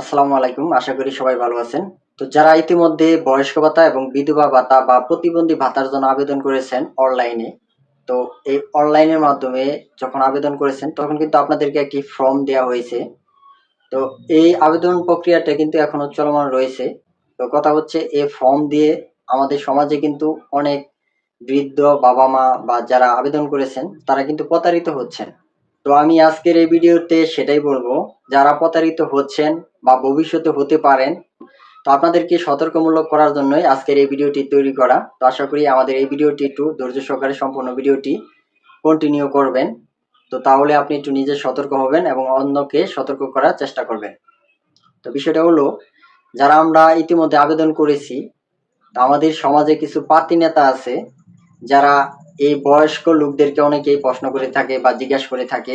আসসালামু আলাইকুম, আশা করি সবাই ভালো আছেন। তো যারা ইতিমধ্যে বয়স্ক ভাতা এবং বিধবা ভাতা বা প্রতিবন্ধী ভাতার জন্য আবেদন করেছেন অনলাইনে, তো এই অনলাইনের মাধ্যমে যখন আবেদন করেছেন, তখন কিন্তু আপনাদেরকে একটি ফর্ম দেওয়া হয়েছে। তো এই আবেদন প্রক্রিয়াটা কিন্তু এখনও চলমান রয়েছে। তো কথা হচ্ছে, এই ফর্ম দিয়ে আমাদের সমাজে কিন্তু অনেক বৃদ্ধ বাবা মা বা যারা আবেদন করেছেন, তারা কিন্তু প্রতারিত হচ্ছেন। তো আমি আজকের এই ভিডিওতে সেটাই বলব, যারা প্রতারিত হচ্ছেন বা ভবিষ্যতে হতে পারেন, তো আপনাদেরকে সতর্কমূলক করার জন্যই আজকের এই ভিডিওটি তৈরি করা। তো আশা করি আমাদের এই ভিডিওটি একটু ধৈর্য সহকারে সম্পূর্ণ ভিডিওটি কন্টিনিউ করবেন। তো তাহলে আপনি একটু নিজে সতর্ক হবেন এবং অন্যকে সতর্ক করার চেষ্টা করবেন। তো বিষয়টা হলো, যারা আমরা ইতিমধ্যে আবেদন করেছি আমাদের সমাজে কিছু পাতি নেতা আছে, যারা এই বয়স্ক লোকদেরকে অনেকেই প্রশ্ন করে থাকে বা জিজ্ঞাসা করে থাকে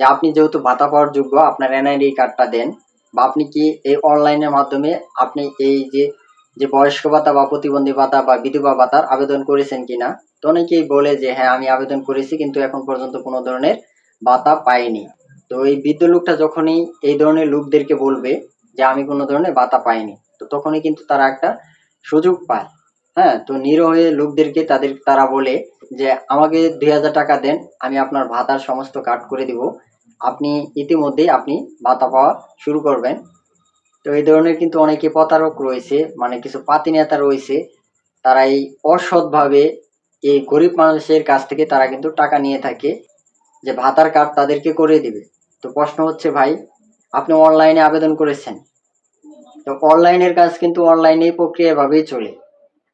যে আপনি যেহেতু ভাতা পাওয়ার যোগ্য, আপনার এনআইডি কার্ডটা দেন, বা আপনি কি এই অনলাইনের মাধ্যমে আপনি এই যে যে বয়স্ক ভাতা বা প্রতিবন্ধী ভাতা বা বিধবা ভাতার আবেদন করেছেন কিনা? তো অনেকেই বলে যে হ্যাঁ আমি আবেদন করেছি, কিন্তু এখন পর্যন্ত কোনো ধরনের ভাতা পাইনি। তো এই বৃদ্ধ লোকটা যখনই এই ধরনের লোকদেরকে বলবে যে, আমি কোনো ধরনের ভাতা পাইনি, তো তখনই কিন্তু তারা একটা সুযোগ পায়। হ্যাঁ তো নিরহে লোকদেরকে তাদের, তারা বলে যে, আমাকে দুই হাজার টাকা দেন, আমি আপনার ভাতার সমস্ত কাট করে দিব। আপনি ইতিমধ্যেই আপনি ভাতা পাওয়া শুরু করবেন। তো এই ধরনের কিন্তু অনেকে প্রতারক রয়েছে মানে কিছু পাতি নেতা রয়েছে। তারা এই অসৎভাবে এই গরিব মানুষের কাছ থেকে তারা কিন্তু টাকা নিয়ে থাকে, যে ভাতার কার্ড তাদেরকে করে দিবে। তো প্রশ্ন হচ্ছে, ভাই, আপনি অনলাইনে আবেদন করেছেন? তো অনলাইনের কাজ কিন্তু অনলাইনে প্রক্রিয়া এভাবেই চলে।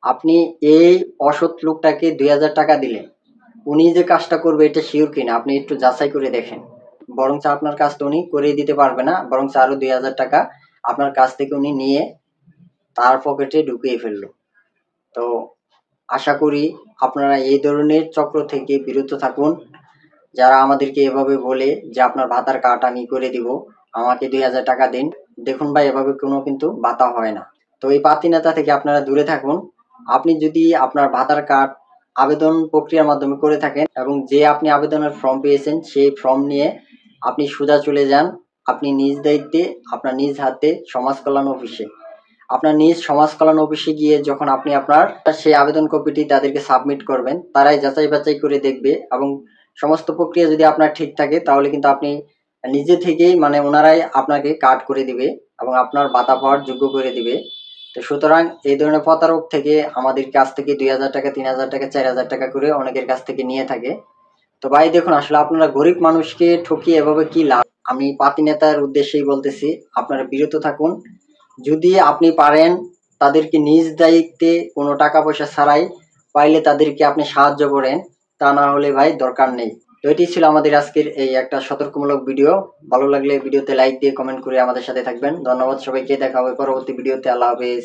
আপনি এই অসৎ লোকটাকে দুই হাজার টাকা দিলেন। উনি যে কাজটা করবে এটা শিওর কিনা, আপনি একটু যাচাই করে দেখেন। বরঞ্চ আপনার কাজটা উনি করে দিতে পারবে না, বরঞ্চ আরও দুই হাজার টাকা আপনার কাছ থেকে উনি নিয়ে তার পকেটে ঢুকিয়ে ফেলল। তো আশা করি আপনারা এই ধরনের চক্র থেকে বিরত থাকুন। যারা আমাদেরকে এভাবে বলে যে আপনার ভাতার কার্ড আমি করে দিব, আমাকে দুই হাজার টাকা দিন। দেখুন ভাই, এভাবে কোনো কিন্তু ভাতা হয় না। তো এই পাতি নেতা থেকে আপনারা দূরে থাকুন। আপনি যদি আপনার ভাতার কার্ড আবেদন প্রক্রিয়ার মাধ্যমে করে থাকেন এবং যে আপনি আবেদনের ফর্ম পেয়েছেন সেই ফর্ম নিয়ে আপনি সোজা চলে যান আপনি নিজ দায়িত্বে, আপনার নিজ হাতে সমাজ কল্যাণ অফিসে। আপনার নিজ সমাজ কল্যাণ অফিসে গিয়ে যখন আপনি আপনার সেই আবেদন কপিটি তাদেরকে সাবমিট করবেন, তারাই যাচাই বাছাই করে দেখবে এবং সমস্ত প্রক্রিয়া যদি আপনার ঠিক থাকে তাহলে কিন্তু আপনি নিজে থেকেই মানে ওনারাই আপনাকে কাট করে দিবে এবং আপনার বাতা পাওয়ার যোগ্য করে দিবে। তো সুতরাং এই ধরনের প্রতারক থেকে আমাদের কাছ থেকে দুই হাজার টাকা, তিন হাজার টাকা, চার হাজার টাকা করে অনেকের কাছ থেকে নিয়ে থাকে। তো ভাই, দেখুন, আসলে আপনারা গরিব মানুষকে ঠকিয়ে এভাবে কি লাভ? আমি পাতি নেতার উদ্দেশ্যেই বলতেছি, আপনারা বিরত থাকুন। যদি আপনি পারেন, তাদেরকে নিজ দায়িত্বে কোনো টাকা পয়সা ছাড়াই পাইলে তাদেরকে আপনি সাহায্য করেন। তা না হলে ভাই, দরকার নেই। তো এটি ছিল আমাদের আজকের এই একটা সতর্কমূলক ভিডিও ভালো লাগলে ভিডিওতে লাইক দিয়ে কমেন্ট করে আমাদের সাথে থাকবেন। ধন্যবাদ সবাইকে। দেখা হবে পরবর্তী ভিডিওতে আল্লাহ হাফেজ।